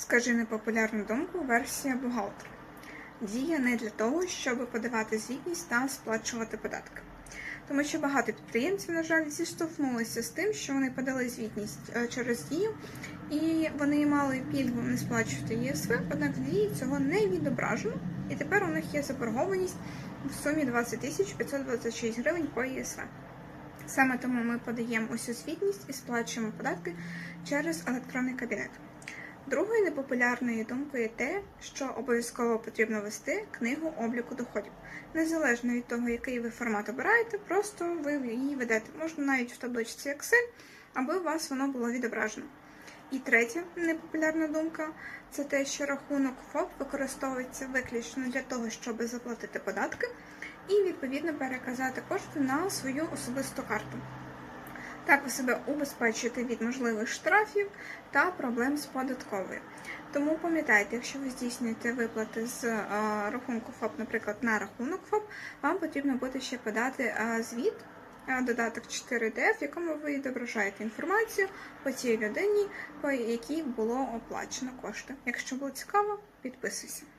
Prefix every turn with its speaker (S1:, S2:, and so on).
S1: Скажи непопулярну думку версія бухгалтера. Діє не для того, щоб подавати звітність та сплачувати податки. Тому що багато підприємців, на жаль, зіштовхнулися з тим, що вони подали звітність е, через дію, і вони мали пільгу не сплачувати ЄСВ, однак дії цього не відображено, і тепер у них є заборгованість в сумі 20 тисяч 526 гривень по ЄСВ. Саме тому ми подаємо усю звітність і сплачуємо податки через електронний кабінет. Другою непопулярною думкою те, що обов'язково потрібно вести книгу обліку доходів. Незалежно від того, який ви формат обираєте, просто ви її ведете. Можна навіть в табличці Excel, аби у вас воно було відображено. І третя непопулярна думка це те, що рахунок ФОП використовується виключно для того, щоб заплатити податки і відповідно переказати кошти на свою особисту карту. Так ви себе убезпечуєте від можливих штрафів та проблем з податковою. Тому пам'ятайте, якщо ви здійснюєте виплати з е, рахунку ФОП, наприклад, на рахунок ФОП, вам потрібно буде ще подати е, звіт, е, додаток 4D, в якому ви відображаєте інформацію по цій людині, по якій було оплачено кошти. Якщо було цікаво, підписуйся.